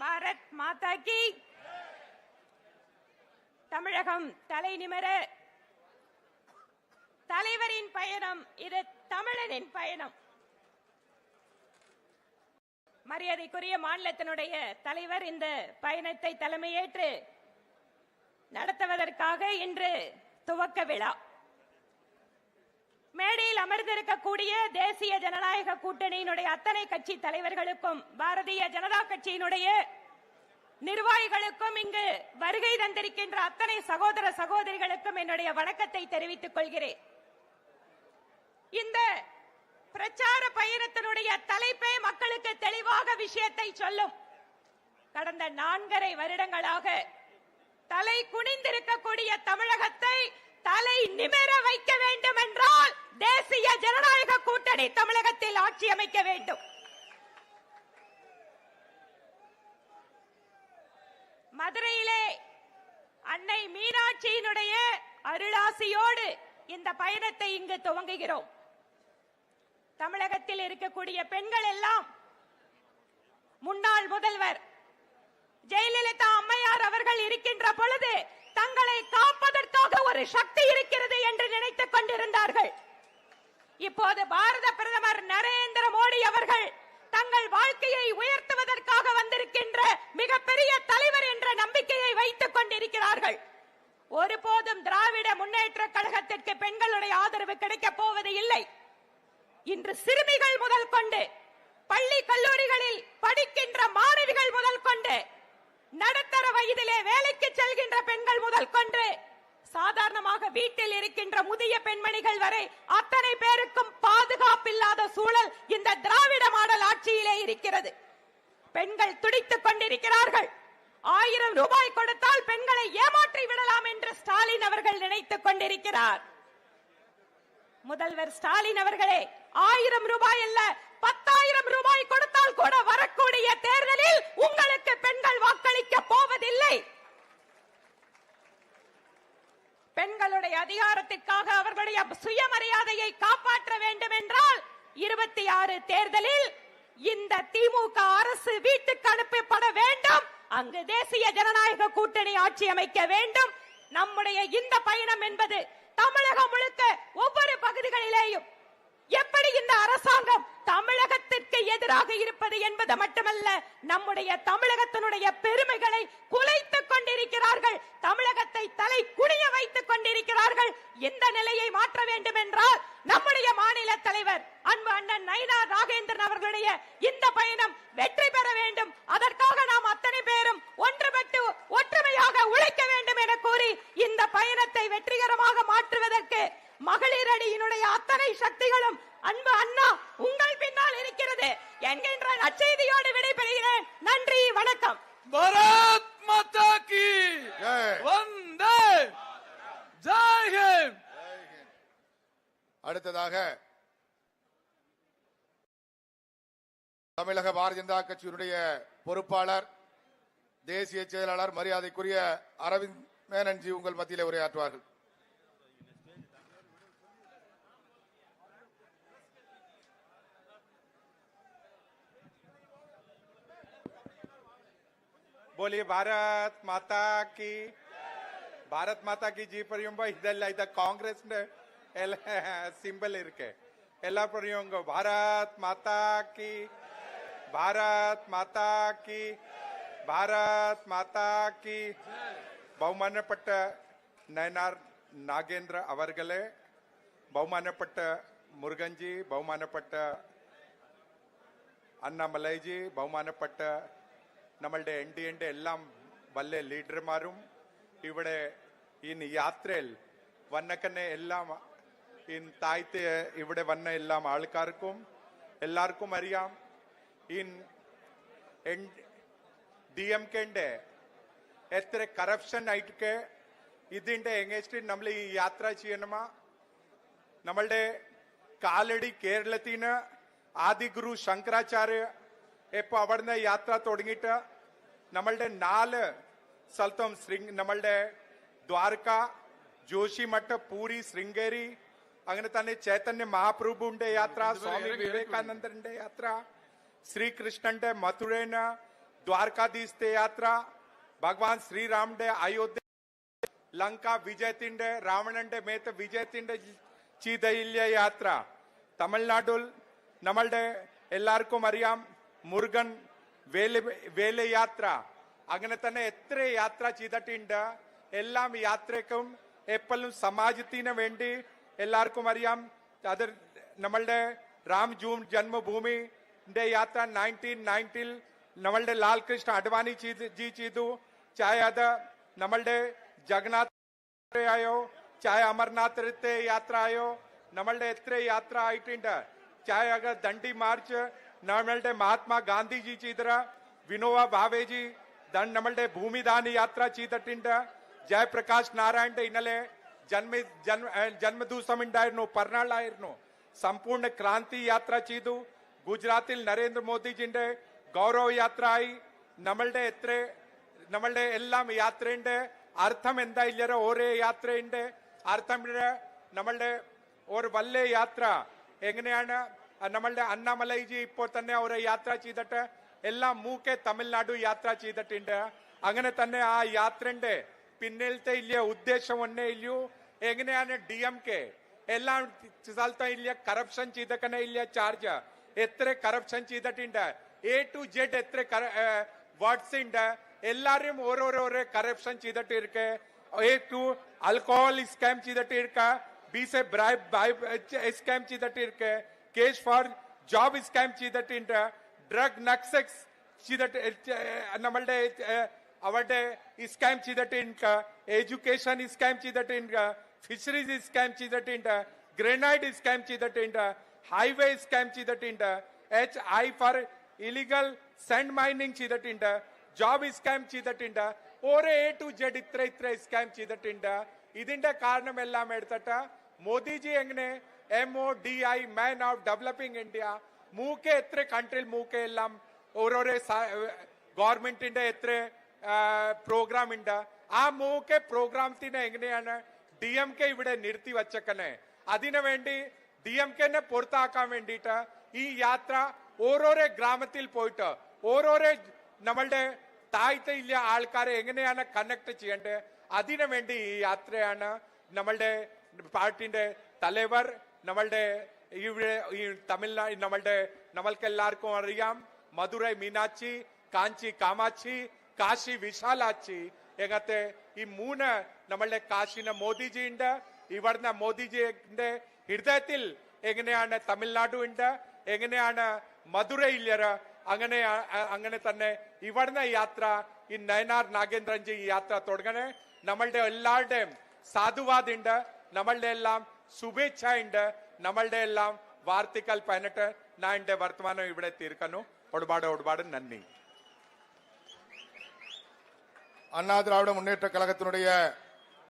பாரத் மாதா கி. தமிழகம் தலை நிமர. தலைவரின் பயணம் இது தமிழனின் பயணம். மரியாதைக்குரிய மாநிலத்தினுடைய தலைவர் இந்த பயணத்தை தலைமையேற்று நடத்துவதற்காக இன்று துவக்க விழா. மேடையில் அமர்ந்திருக்கக்கூடிய தேசிய ஜனநாயக கூட்டணியினுடைய அத்தனை கட்சி தலைவர்களுக்கும் பாரதிய ஜனதா கட்சியினுடைய நிர்வாகிகளுக்கும் இங்கு வருகை தந்திருக்கின்ற அத்தனை சகோதர சகோதரிகளுக்கும் என்னுடைய வணக்கத்தை தெரிவித்துக் கொள்கிறேன். இந்த பிரச்சார பயணத்தினுடைய தலைப்பே மக்களுக்கு தெளிவாக விஷயத்தை சொல்லும். கடந்த நான்கரை வருடங்களாக தலை குனிந்திருக்கக்கூடிய தமிழகத்தை தலை நிமிர வைக்க வேண்டும் என்றால் தேசிய ஜனநாயக கூட்டணி தமிழகத்தில் ஆட்சி அமைக்க வேண்டும். மதுரையிலே அன்னை மீனாட்சியினுடைய அருளாசியோடு இந்த பயணத்தை இங்கு துவங்குகிறோம். தமிழகத்தில் இருக்கக்கூடிய பெண்கள் எல்லாம் முன்னாள் முதல்வர் ஜெயலலிதா அம்மையார் அவர் இருக்கின்ற பொழுது தங்களை காப்பதற்காக ஒரு சக்தி இருக்கிறது என்று நினைத்துக் கொண்டிருந்தார்கள். இப்போது பாரத பிரதமர் நரேந்திர மோடி அவர்கள் தங்கள் வாழ்க்கையை உயர்த்துவதற்காக வந்திருக்கின்ற மிகப்பெரிய தலைவர் என்ற நம்பிக்கையை வைத்துக் கொண்டிருக்கிறார்கள். ஒருபோதும் திராவிட முன்னேற்ற கழகத்திற்கு பெண்களுடைய ஆதரவு கிடைக்கப் போவது இல்லை. இன்று சிறுமிகள் முதல் கொண்டு பள்ளி கல்லூரிகளில் படிக்கின்ற மாணவிகள் முதல் கொண்டு நடுத்தர வயதிலே வேலைக்கு செல்கின்ற பெண்கள் முதல் கொண்டு சாதாரணமாக வீட்டில் இருக்கின்ற முதிய பெண்மணிகள் வரை அத்தனை பேருக்கும் பாதுகாப்பில்லாத சூழல் இந்த திராவிட மாடல் ஆட்சியிலே இருக்கிறது. பெண்கள் துடித்துக் கொண்டிருக்கிறார்கள். ஆயிரம் ரூபாய் கொடுத்தால் பெண்களை ஏமாற்றி விடலாம் என்று ஸ்டாலின் அவர்கள் நினைத்துக் கொண்டிருக்கிறார். முதல்வர் ஸ்டாலின் அவர்களே ஆயிரம் ரூபாய் அல்ல பத்தாயிரம் ரூபாய் கொடுத்தால் கூட வரக்கூடிய தேர்தலில் உங்களுக்கு பெண்கள் வாக்களிக்க போவதில்லை. பெண்களுடைய அதிகாரத்திற்காக அவர்களுடைய சுயமரியாதையை காப்பாற்ற வேண்டும் என்றால் இருபத்தி ஆறு தேர்தலில் இந்த திமுக அரசு வீட்டுக்கு அனுப்பப்பட வேண்டும். அங்கு தேசிய ஜனநாயக கூட்டணி ஆட்சி அமைக்க வேண்டும். நம்முடைய இந்த பயணம் என்பது தமிழகம் முழுக்க ஒவ்வொரு பகுதிகளிலேயும் எப்படி இந்த அரசாங்கம் தமிழகத்திற்கு இருப்பது என்பது மட்டுமல்ல நம்முடைய தமிழகத்தினுடைய பெருமைகளை குலைத்துக் கொண்டிருக்கிறார்கள். தமிழகத்தை தலை குனிய வைத்துக் கொண்டிருக்கிறார்கள். இந்த நிலையை மாற்ற வேண்டும் என்றால் நம்முடைய மாநில தலைவர் அன்பு அண்ணன் நயினார் ராகேந்திரன் அவர்களுடைய இந்த பயணம் வெற்றி பெற வேண்டும். அதற்காக நாம் அத்தனை பேரும் ஒன்றுபட்டு ஒற்றுமையாக உழைக்க வேண்டும் என கூறி இந்த பயணத்தை வெற்றிகரமாக மாற்றுவதற்கு மகளிர் அணியினுடைய அத்தனை சக்திகளும் அன்பு அண்ணா உங்கள் பின்னால் இருக்கிறது. என்கின்ற நற்செய்தியோடு விடைபெறுகிறேன். நன்றி வணக்கம். பரத் மாதா கி வந்தே. ஜெய் அடுத்ததாக தமிழக பாரதிய ஜனதா கட்சியினுடைய பொறுப்பாளர் தேசிய செயலாளர் மரியாதைக்குரிய அரவிந்த் மேனன்ஜி உங்கள் மத்தியிலே உரையாற்றுவார்கள். बोलिए, भारत माता की, भारत माता की जी पर कांग्रेस ने सिंबल प्रयोग भारत माता की, भारत माता की, भारत माता की। बहुमान पट्ट नयनार नागेंद्र अवर्गले बहुमान पट्ट मुर्गन बहुमान पट्ट अन्ना मलय बहुमान पट्ट നമ്മളുടെ എൻ ഡി എന്റെ എല്ലാം വല്ല ലീഡർമാരും ഇവിടെ ഈ യാത്രയിൽ വന്നക്കന്നെ എല്ലാം ഈ താഴ്ത്ത് ഇവിടെ വന്ന എല്ലാം ആൾക്കാർക്കും എല്ലാവർക്കും അറിയാം. ഈ ഡി എം കെന്റെ എത്ര കറപ്ഷൻ ആയിട്ടൊക്കെ ഇതിന്റെ എഗേൻസ്റ്റ് നമ്മൾ ഈ യാത്ര ചെയ്യണമാ? നമ്മളുടെ കാലടി കേരളത്തിന് ആദിഗുരു ശങ്കരാചാര്യ ഇപ്പൊ അവിടുന്ന് യാത്ര തുടങ്ങിയിട്ട് നമ്മളുടെ നാല് സ്ഥലത്തും ശ്രീ നമ്മളുടെ ദ്വാരക ജോഷിമഠ് പൂരി ശൃംഗേരി അങ്ങനെ തന്നെ ചൈതന്യ മഹാപ്രഭുവിന്റെ യാത്ര സ്വാമി വിവേകാനന്ദന്റെ യാത്ര ശ്രീകൃഷ്ണന്റെ മധുരേന ദ്വാരകാധീശത്തെ യാത്ര ഭഗവാൻ ശ്രീരാമന്റെ അയോധ്യ ലങ്ക വിജയത്തിന്റെ രാവണന്റെ മേത്ത് വിജയത്തിന്റെ ചീതയിലെ യാത്ര. തമിഴ്നാട്ടിൽ നമ്മളുടെ എല്ലാവർക്കും അറിയാം മുരുകൻ വേല വേലയാത്ര. അങ്ങനെ തന്നെ എത്ര യാത്ര ചെയ്തിട്ടുണ്ട്. എല്ലാം യാത്രക്കും എപ്പോഴും സമാജത്തിന് വേണ്ടി എല്ലാവർക്കും അറിയാം. അത് നമ്മളുടെ രാം ജൂം ജന്മഭൂമിന്റെ യാത്ര നയന്റീൻ നയന്റിൽ നമ്മളുടെ ലാൽകൃഷ്ണ അഡ്വാനി ജി ചെയ്തു. ചായ അത് നമ്മളുടെ ജഗന്നാഥ് ആയോ ചായ അമർനാഥത്തെ യാത്ര ആയോ നമ്മളുടെ എത്ര യാത്ര ആയിട്ടുണ്ട്. ചായ അഗർ ദണ്ഡി മാർച്ച് നമ്മളുടെ മഹാത്മാഗാന്ധിജി ഗാന്ധിജി ചെയ്തര വിനോബ ഭാവേജി നമ്മളുടെ ഭൂമിദാന യാത്ര ചെയ്തിട്ടുണ്ട് ജയപ്രകാശ് നാരായണന്റെ ഇന്നലെ ജന്മ ജന്മ ജന്മദിവസം ഉണ്ടായിരുന്നു പിറന്നാളായിരുന്നു. സമ്പൂർണ ക്രാന്തി യാത്ര ചെയ്തു. ഗുജറാത്തിൽ നരേന്ദ്രമോദിജിന്റെ ഗൗരവ യാത്ര ആയി നമ്മളുടെ എത്ര നമ്മളുടെ എല്ലാം യാത്രയുണ്ട്. അർത്ഥം എന്താ ഇല്ലറ? ഓരോ യാത്രയുണ്ട്. അർത്ഥം നമ്മളുടെ ഒരു വല്ല യാത്ര എങ്ങനെയാണ്? നമ്മളുടെ അണ്ണാമലൈജി ഇപ്പോൾ തന്നെ ഒരു യാത്ര ചെയ്തിട്ട് എല്ലാം മൂക്കെ തമിഴ്നാട് യാത്ര ചെയ്തിട്ടുണ്ട്. അങ്ങനെ തന്നെ ആ യാത്രന്റെ പിന്നിലത്തെ ഇല്ല ഉദ്ദേശം ഒന്നേ ഇല്ലയോ എങ്ങനെയാണ് ഡി എം കെ എല്ലാം സ്ഥലത്തും ഇല്ല കറപ്ഷൻ ചെയ്തക്കനെ ഇല്ല ചാർജ് എത്ര കറപ്ഷൻ ചെയ്തിട്ടുണ്ട്? എ ടു ജെഡ് എത്ര വേർഡ്സ് ഉണ്ട്. എല്ലാരും ഓരോരോരോ കറപ്ഷൻ ചെയ്തിട്ട് ഇരിക്കെ. ടു ആൽക്കഹോൾ സ്കാം ചെയ്തിട്ട് ഇരിക്ക. ബി സെ ബ്രൈബ് സ്കാം ചെയ്തിട്ട് ഇരിക്കെ. കേസ് ഫോർ ജോബ് സ്കാം ചെയ്തിട്ടുണ്ട് ഡ്രഗ് നക്സെക്സ് ചെയ്തിട്ട് നമ്മളുടെ അവരുടെ സ്കാം ചെയ്തിട്ടുണ്ട് എഡ്യൂക്കേഷൻ സ്കാം ചെയ്തിട്ടുണ്ട് ഫിഷറീസ് സ്കാം ചെയ്തിട്ടുണ്ട് ഗ്രനൈഡ് സ്കാം ചെയ്തിട്ടുണ്ട് ഹൈവേ സ്കാം ചെയ്തിട്ടുണ്ട് H I for illegal sand mining ചെയ്തിട്ടുണ്ട് ജോബ് സ്കാം ചെയ്തിട്ടുണ്ട് ഓരോ എ ടു ജെഡ് ഇത്ര ഇത്ര സ്കാം ചെയ്തിട്ടുണ്ട് ഇതിന്റെ കാരണം എല്ലാം എടുത്തിട്ട് മോദിജി എങ്ങനെ M O D I man of developing India മൂക്കെ എത്ര കൺട്രിയിൽ മൂക്കെ എല്ലാം ഓരോരോ ഗവൺമെന്റിന്റെ എത്ര പ്രോഗ്രാം ഉണ്ട്. ആ മൂക്കെ പ്രോഗ്രാമത്തിനെ എങ്ങനെയാണ് ഡി എം കെ ഇവിടെ നിർത്തി വച്ചക്കനെ അതിനു വേണ്ടി ഡി എം കെനെ പുറത്താക്കാൻ വേണ്ടിയിട്ട് ഈ യാത്ര ഓരോരോ ഗ്രാമത്തിൽ പോയിട്ട് ഓരോരോ നമ്മളുടെ താഴ്ത്ത ആൾക്കാരെ എങ്ങനെയാണ് കണക്ട് ചെയ്യേണ്ടത്? അതിനു വേണ്ടി ഈ യാത്രയാണ് നമ്മളുടെ പാർട്ടിന്റെ തലവർ നമ്മളുടെ ഇവിടെ ഈ തമിഴ്നാട് നമ്മളുടെ നമ്മൾക്ക് എല്ലാവർക്കും അറിയാം. മധുരൈ മീനാക്ഷി കാഞ്ചി കാമാക്ഷി കാശി വിശാലാക്ഷി. എങ്ങത്തെ ഈ മൂന്ന് നമ്മളുടെ കാശിന് മോദിജിയുണ്ട്. ഇവിടുന്ന് മോദിജിന്റെ ഹൃദയത്തിൽ എങ്ങനെയാണ് തമിഴ്നാടു ഉണ്ട് എങ്ങനെയാണ് മധുരയില്ലര് അങ്ങനെ അങ്ങനെ തന്നെ ഇവിടുന്ന് യാത്ര ഈ നയനാർ നാഗേന്ദ്രൻജി യാത്ര തുടങ്ങണേ. നമ്മളുടെ എല്ലാവരുടെയും സാധുവാദുണ്ട് നമ്മളുടെ എല്ലാം ശുഭേച്ഛ ഉണ്ട് നമ്മളുടെ എല്ലാം വാർത്തകൾ പതിനെട്ട് ഞാൻ എന്റെ വർത്തമാനം ഇവിടെ തീർക്കുന്നു ഒരുപാട് ഒരുപാട് നന്ദി அண்ணா திராவிட முன்னேற்ற கழகத்தினுடைய